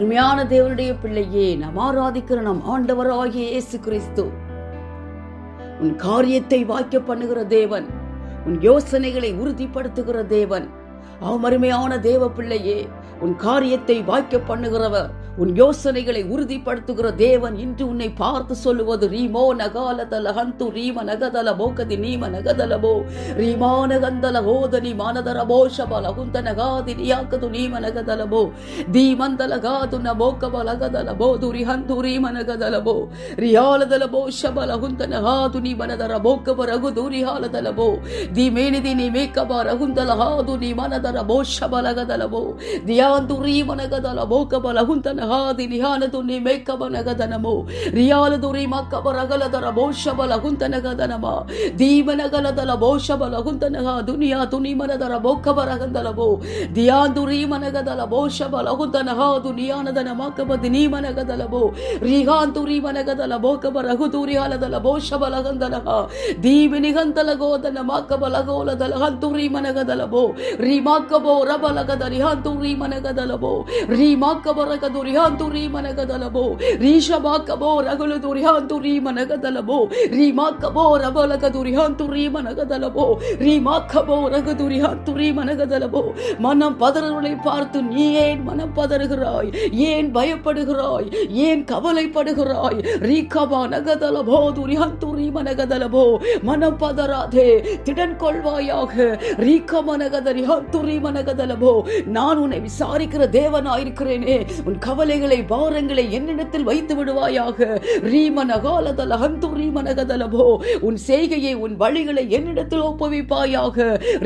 உண்மையான தேவனுடைய பிள்ளையே நாம் ஆராதிக்கிற நம் ஆண்டவராகிய இயேசு கிறிஸ்து. உன் காரியத்தை வாய்க்க பண்ணுகிற தேவன் உன் யோசனைகளை உறுதிப்படுத்துகிற தேவன். அவமருமையான தேவ பிள்ளையே உன் காரியத்தை வாய்க்க பண்ணுகிறவர் உன் யோசனைகளை உறுதிப்படுத்துகிற தேவன் இன்று உன்னை பார்த்து சொல்லுவது ரீமோ நகாலதல ஹந்து ரீம நகதல போகதி நீம நகதலபோ ரீமான கந்தல ஹோதனி மனதர போஷபல குந்த நகாதி நியாக்கது நீம நகதலபோ தீமந்தல காது ந போக்கபல கதலபோ துரி ஹந்து ரீம நகதலபோ ரியாலதல போஷபல குந்த நகாது நீ மனதர போக்கப ரகு தூரி ஹாலதலபோ தீமேனிதி நீ மேக்கப ரகுந்தல ஹாது நீ மனதர போஷபல கதலபோ தியாந்து ரீம நகதல போக்கபல குந்தன هذه لهانة نيميكا بنغدنمو ريال دوري مكا برغل دربوش بلغنت نغدنما ديم نغل دلبوش بلغنت نغا دنيا دني من دربوك برغندلبو ديان دوري من غدلبوش بلغنت نغا دنيا ندنماك بدني من غدلبو ريغان دوري من غدلبوك برغو دوري هل دلبوش بلغندلها ديم نغندلغو دنماك بلغول دلغن دوري من غدلبو ريماكبو ربلغ دريهان دوري من غدلبو ريماكبرغ دوري ರಿಹಾಂತುರಿ ಮನಗದಲಬೋ ರೀಶಬಾಕಬೋ ರಗಲು ದುರಿಹಾಂತುರಿ ಮನಗದಲಬೋ ರಿಮಾಕಬೋ ರಬಲಗದು ರಿಹಾಂತುರಿ ಮನಗದಲಬೋ ரிமாக்கபோ ரகுதுரி ஹத்துரி மனகதலபோ மனம் பதறவர்களை பார்த்து நீ ஏன் மனம் பதறுகிறாய் ஏன் பயப்படுகிறாய் ஏன் கவலைப்படுகிறாய் ரீகபா நகதலபோ துரி ஹத்துரி மனகதலபோ மனம் பதறாதே திடன் கொள்வாயாக ரீக மனகதரி ஹத்துரி மனகதலபோ நான் உன்னை விசாரிக்கிற தேவனாயிருக்கிறேனே உன் கவலைகளை பாரங்களை என்னிடத்தில் வைத்து விடுவாயாக. ரீமனகாலதல ஹந்து ரீமனகதலபோ உன் செய்கையை உன் வழிகளை என்னிடத்தில் ஒப்புவிப்பாயாக.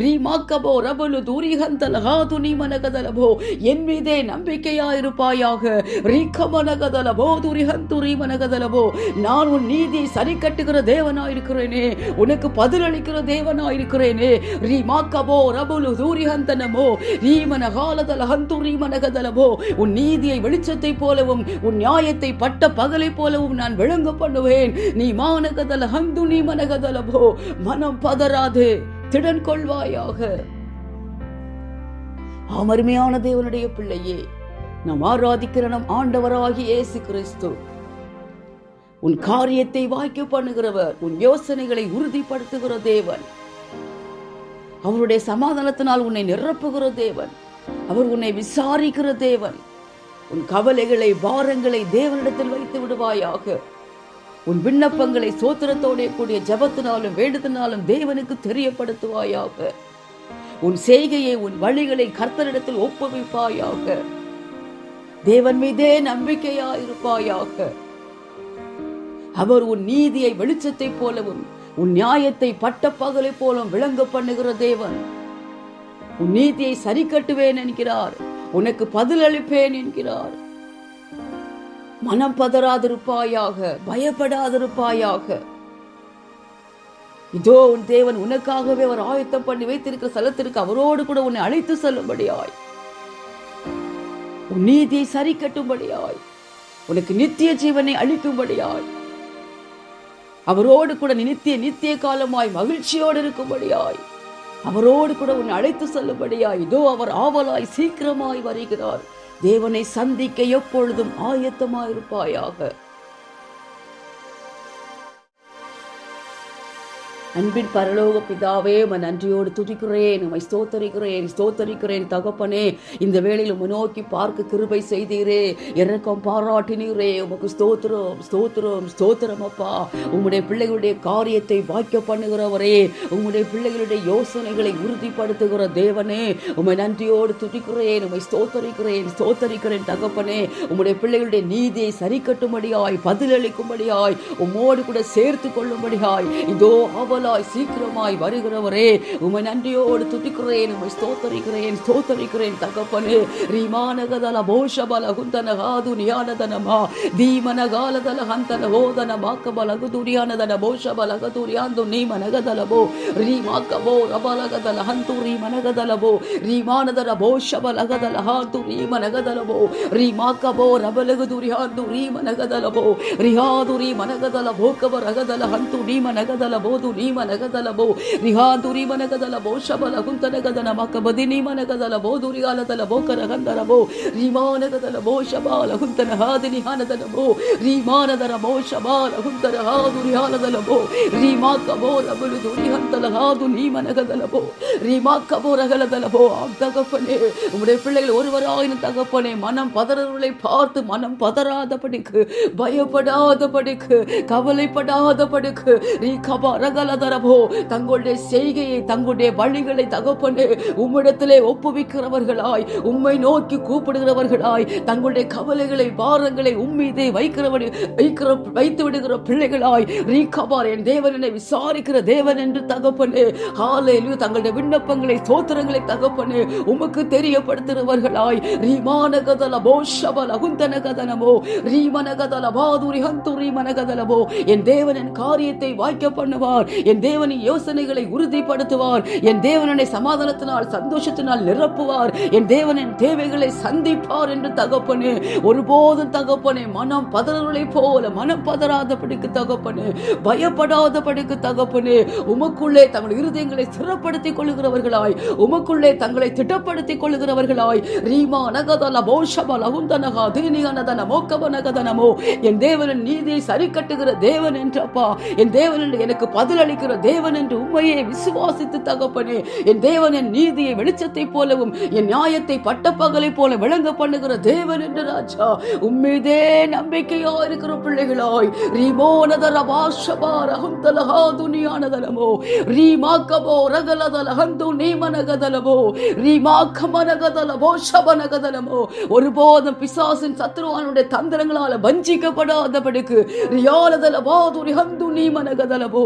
ரீமாக்கபோ ரபலு தூரிகந்தல ஹாது நீமனகதலபோ என் மீதே நம்பிக்கையாயிருப்பாயாக. ரீக்கமனகதலபோ துரிஹந்து ரீமனகதலபோ நான் உன் நீதி சரி கட்டுகிற தேவனாயிருக்கிறேனே. உனக்கு பதிலளிக்கிற தேவனாயிருக்கிறேனே. ரீமாக்கபோ ரபுலு தூரிஹந்தனமோ. ரீமனகாலதல ஹந்து ரீமனகதலபோ உன் நீதியை வெளி வெளிச்சத்தை போலவும் உன் நியாயத்தை பட்ட பகலை போலவும் நான் விளங்க பண்ணுவேன். நீ மானகதல ஹந்துனி மனகதலபோ மனம் பதறாதே திடன் கொள்வாயாக. அமருமையான தேவனுடைய பிள்ளையே நாம் ஆராதிக்கிற நம் ஆண்டவராகி இயேசு கிறிஸ்து உன் காரியத்தை வாய்க்க பண்ணுகிறவர் உன் யோசனைகளை உறுதிப்படுத்துகிற தேவன். அவருடைய சமாதானத்தினால் உன்னை நிரப்புகிற தேவன். அவர் உன்னை விசாரிக்கிற தேவன். உன் கவலைகளை பாரங்களை தேவனிடத்தில் வைத்து விடுவாயாக. உன் விண்ணப்பங்களை சோத்திரத்தோடே கூடிய ஜபத்தினாலும் வேண்டுதனாலும் தேவனுக்கு தெரியப்படுத்துவாயாக. உன் செய்கையை உன் வழிகளை கர்த்தரிடத்தில் ஒப்புவிப்பாயாக. தேவன் மீதே நம்பிக்கையாயிருப்பாயாக. அவர் உன் நீதியை வெளிச்சத்தைப் போலவும் உன் நியாயத்தை பட்ட பகலை போலும் விளங்க பண்ணுகிற தேவன். உன் நீதியை சரி கட்டுவேன் என்கிறார். உனக்கு பதிலளிப்பேன் என்கிறார். மனம் பதறாதிருப்பாயாக பயப்படாதிருப்பாயாக. இதோ உன் தேவன் உனக்காகவே அவர் ஆயத்தம் பண்ணி வைத்திருக்கிற ஸ்தலத்திற்கு அவரோடு கூட உன்னை அழைத்து செல்லும்படியாய். உன் நீதியை சரி கட்டும்படியாய். உனக்கு நித்திய ஜீவனை அளிக்கும்படியாய். அவரோடு கூட நித்திய நித்திய காலமாய் மகிழ்ச்சியோடு இருக்கும்படியாய். அவரோடு கூட உன்னை அழைத்து செல்லும்படியா இதோ அவர் ஆவலாய் சீக்கிரமாய் வருகிறார். தேவனை சந்திக்க எப்பொழுதும் ஆயத்தமாயிருப்பாயாக. அன்பின் பரலோக பிதாவே உமை நன்றியோடு துதிக்கிறேன் உமை ஸ்தோத்தரிக்கிறேன் ஸ்தோத்தரிக்கிறேன் தகப்பனே. இந்த வேளையில் உமை நோக்கி பார்க்க கிருபை செய்தீரே. இறக்கம் பாராட்டினீரே. உமக்கு ஸ்தோத்திரம் ஸ்தோத்திரம் ஸ்தோத்திரம் அப்பா. உம்முடைய பிள்ளைகளுடைய காரியத்தை வாய்க்க பண்ணுகிறவரே. உம்முடைய பிள்ளைகளுடைய யோசனைகளை உறுதிப்படுத்துகிற தேவனே. உம்மை நன்றியோடு துதிக்கிறேன் உமை ஸ்தோத்தரிக்கிறேன் ஸ்தோத்தரிக்கிறேன் தகப்பனே. உம்முடைய பிள்ளைகளுடைய நீதியை சரிக்கட்டும்படியாய் பதிலளிக்கும்படியாய் உம்மோடு கூட சேர்த்து கொள்ளும்படியாய். இதோ அவளாய் சீக்கிரமாய் வருகிறவரே. உமை நன்றியோடு துதிக்கிறேன் உமை ஸ்தோத்தரிக்கிறேன் ஸ்தோத்தரிக்கிறேன் தகப்பனு. ரீமானகதல போஷபல குந்தன காது நியானதனமா தீமன காலதல ஹந்தன ஓதன மாக்கபலகு துரியானதன போஷபலக துரியாந்து நீமனகதலபோ ரீமாக்கபோ ரபலகதல ஹந்து ரீ ரீமனகதலபோ ரீமானதர போஷபலகதல ஹாந்து ரீ ரீமனகதலபோ ரீமாக்கபோ ரபலகு துரியாந்து ரீமனகதலபோ ரியாது ரீமனகதல போக்கப ரகதல ஹந்து நீ மனகதல போது நீ మనగదలబో రిహాదురి మనగదలబో శబల గుంతనగదన మకబదిని మనగదలబో దురియాలదలబో కరగందలబో రీమానగదలబో శబాల గుంతన హాదిని హానదలబో రీమానదరబో శబాల గుంతన హాదురి హానదలబో రీమాకబో రబులు దురి హంతల హాదు నీ మనగదలబో రీమాకబో రగలదలబో ஆம் தகப்பனே உங்களுடைய பிள்ளைகள் ஒருவராயினும் தகப்பனே மனம் பதறவர்களை பார்த்து மனம் பதறாதபடிக்கு பயப்படாதபடிக்கு கவலைப்படாதபடிக்கு நீ கப ரகல கபரகலதரபோ தங்களுடைய செய்கையை தங்களுடைய வழிகளை தகப்பனே உம்மிடத்திலே ஒப்புவிக்கிறவர்களாய் உம்மை நோக்கி கூப்பிடுகிறவர்களாய் தங்களுடைய கவலைகளை பாரங்களை உம்மீதே வைக்கிறவடி வைக்கிற வைத்து விடுகிற பிள்ளைகளாய் ரீகபார் என் தேவனை விசாரிக்கிற தேவன் என்று தகப்பனே ஹாலேலு தங்களுடைய விண்ணப்பங்களை சோத்திரங்களை தகப்பனே உமக்கு தெரியப்படுத்துகிறவர்களாய் ரீமான கதல போஷபல குந்தன கதனமோ ரீமன கதல பாதுரி ஹந்துரி ரீமன கதலமோ என் தேவனின் காரியத்தை வாய்க்க பண்ணுவார் என் தேவனின் யோசனைகளை உறுதிப்படுத்துவார். என் தேவனனை சமாதானத்தினால் சந்தோஷத்தினால் நிரப்புவார். என் தேவனின் தேவைகளை சந்திப்பார் என்று தகப்பனு. ஒருபோதும் தகப்பனே மனம் பதறலை போல மனம் பதறாதபடிக்கு தகப்பனு பயப்படாதபடிக்கு தகப்பனு உமக்குள்ளே தங்கள் இருதயங்களை சிறப்படுத்திக் கொள்கிறவர்களாய் உமக்குள்ளே தங்களை திட்டப்படுத்திக் கொள்கிறவர்களாய் ரீமா நகதல போஷபல உந்தனகா தீனிகனதன மோக்கபனகதனமோ என் தேவனின் நீதியை சரி கட்டுகிற தேவன் என்றப்பா. என் தேவன் எனக்கு எனக்கு இருக்கிற தேவன் என்று உண்மையை விசுவாசித்து தகப்பனே. என் தேவன் என் நீதியை வெளிச்சத்தை போலவும் என் நியாயத்தை பட்டப்பகலை போல விளங்க பண்ணுகிற தேவன் என்று ராஜா உண்மைதே நம்பிக்கையா இருக்கிற பிள்ளைகளாய் ரீமோனதர பாஷபா ரகம் துணியானதலமோ ரீமாக்கபோ ரகலதல ஹந்து நீமனகதலமோ ரீமாக்கமனகதலமோ சபனகதலமோ ஒருபோதும் பிசாசின் சத்ருவானுடைய தந்திரங்களால வஞ்சிக்கப்படாதபடிக்கு ரியாலதல பாதுரி ஹந்து நீமனகதலமோ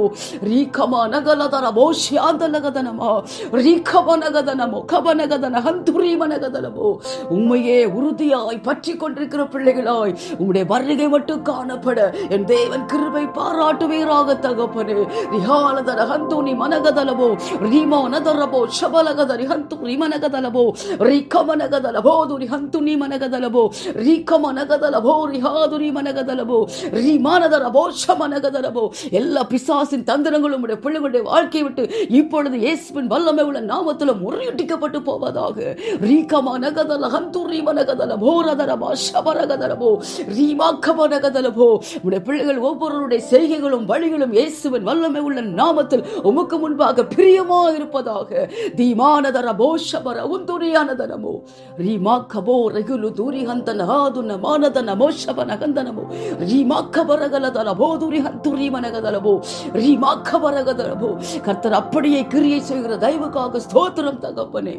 ரீ நகலதரவோ ஷியாதலகதனமா ரீகமனகதனமோ கபனகதன ஹந்து ரீமனகதலவோ உண்மையே உறுதியாய் பற்றி கொண்டிருக்கிற பிள்ளைகளாய் உம்முடைய வருகை மட்டும் காணப்பட என் தேவன் கிருபை பாராட்டுவீராக தகப்பனே ரிஹாலதர ஹந்து நீ ಮನಗದಲವೋ ರೀಮೋ ನದರಬೋ ಶಬಲಗದರಿ ಹಂತು ರಿಮನಗದಲಬೋ ರಿಕಮನಗದಲಬೋ ದುರಿ ಹಂತು ನೀ ಮನಗದಲಬೋ ರಿಕಮನಗದಲಬೋ ರಿಹಾದುರಿ ಮನಗದಲಬೋ ரிமானதரபோ ஷமனகதரபோ எல்லா பிசாசின் தந்திரங்களும் உடைய பிள்ளைகளுடைய வாழ்க்கையை விட்டு இப்பொழுது இயேசுவின் வல்லமை உள்ள நாமத்தில் முறியடிக்கப்பட்டு போவதாக. ரீகமா நகதல ஹந்து ரீமனகதல போரதரபா ஷபரகதரபோ ரீமாக்கமனகதலபோ உடைய பிள்ளைகள் ஒவ்வொருவருடைய செய்கைகளும் வழிகளும் இயேசுவின் வல்லமை உள்ள நாமத்தில் உமக்கு முன்பாக பிரியமா இருப்பதாக தீமானதர போஷபர உந்துரியானதனமோ ரீமாக்கபோ ரெகுலு தூரி ஹந்தன ஹாதுன மானதன மோஷப நகந்தனமோ ரீமாக்கபரகலதல போதுரி ஹந்துரி ரீமாக்கப பரகதரபோ கர்த்தர் அப்படியே கிரியை செய்கிற தயவுக்காக ஸ்தோத்திரம் தகப்பனே.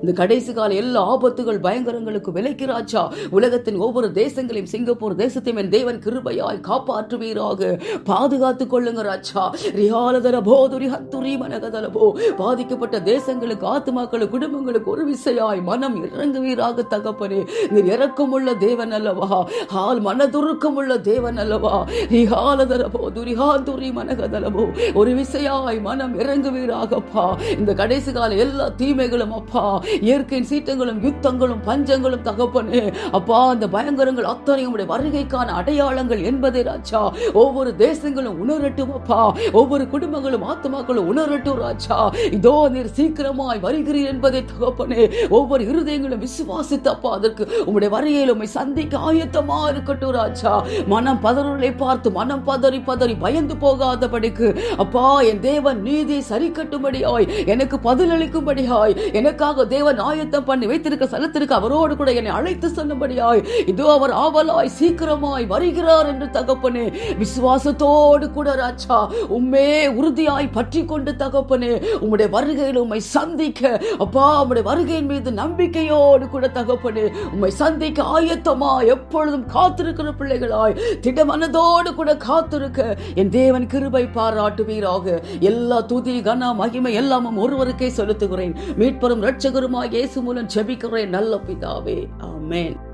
இந்த கடைசி கால எல்லா ஆபத்துகள் பயங்கரங்களுக்கு விலைக்கிறாச்சா உலகத்தின் ஒவ்வொரு தேசங்களையும் சிங்கப்பூர் தேசத்தையும் என் தேவன் கிருபையாய் காப்பாற்றுவீராக. பாதுகாத்துக் கொள்ளுங்க ராஜா. ரியாலதர போதுரி ஹத்துரி மனகதலபோ. பாதிக்கப்பட்ட தேசங்களுக்கு ஆத்மாக்களுக்கு குடும்பங்களுக்கு ஒரு விசையாய் மனம் இறங்குவீராக தகப்பனே. நீர் இறக்கமுள்ள தேவன் அல்லவா? ஹால் மனதுருக்கம் உள்ள தேவன் அல்லவா? ரிஹாலதலபோ போதுரி ஹாதுரி மனகதலபோ. ஒரு விசையாய் மனம் இறங்குவீராகப்பா. இந்த கடைசி கால எல்லா தீமைகளும் அப்பா. இயற்கையின் சீற்றங்களும் யுத்தங்களும் பஞ்சங்களும் தகப்பனே. அப்பா அந்த பயங்கரங்கள் அத்தனை உடைய வருகைக்கான அடையாளங்கள் என்பதே ராஜா. ஒவ்வொரு தேசங்களும் உணரட்டும் அப்பா. ஒவ்வொரு குடும்பங்களும் ஆத்மாக்களும் உணரட்டும் ராஜா. இதோ நீர் சீக்கிரமாய் வருகிறீர் என்பதை தகப்பனே. ஒவ்வொரு இருதயங்களும் விசுவாசித்தப்பா அதற்கு உங்களுடைய வருகையில் உண்மை சந்திக்க ஆயத்தமா இருக்கட்டும் ராஜா. மனம் பதறலை பார்த்து மனம் பதறி பதறி பயந்து போகாதபடிக்கு அப்பா என் தேவன் நீதி சரி கட்டும்படியாய் எனக்கு பதிலளிக்கும்படியாய் எனக்காக தேவன் ஆயத்தம் பண்ணி வைத்திருக்க சலத்திற்கு அவரோடு கூட என்னை அழைத்து சொன்னபடியாய் இதோ அவர் ஆவலாய் சீக்கிரமாய் வருகிறார் என்று தகப்பனே. விசுவாசத்தோடு கூட ராஜா உம்மே உறுதியாய் பற்றி கொண்டு தகப்பனே உம்முடைய வருகையில் உம்மை சந்திக்க அப்பா உம்முடைய வருகையின் மீது நம்பிக்கையோடு கூட தகப்பனே உம்மை சந்திக்க ஆயத்தமா எப்பொழுதும் காத்திருக்கிற பிள்ளைகளாய் திடமனதோடு கூட காத்திருக்க என் தேவன் கிருபை பாராட்டுவீராக. எல்லா துதி கன மகிமை எல்லாமும் ஒருவருக்கே செலுத்துகிறேன். மீட்பரும் இரட்சகருமாய் இயேசு மூலம் ஜெபிக்கிறேன். நல்ல பிதாவே. ஆமேன்.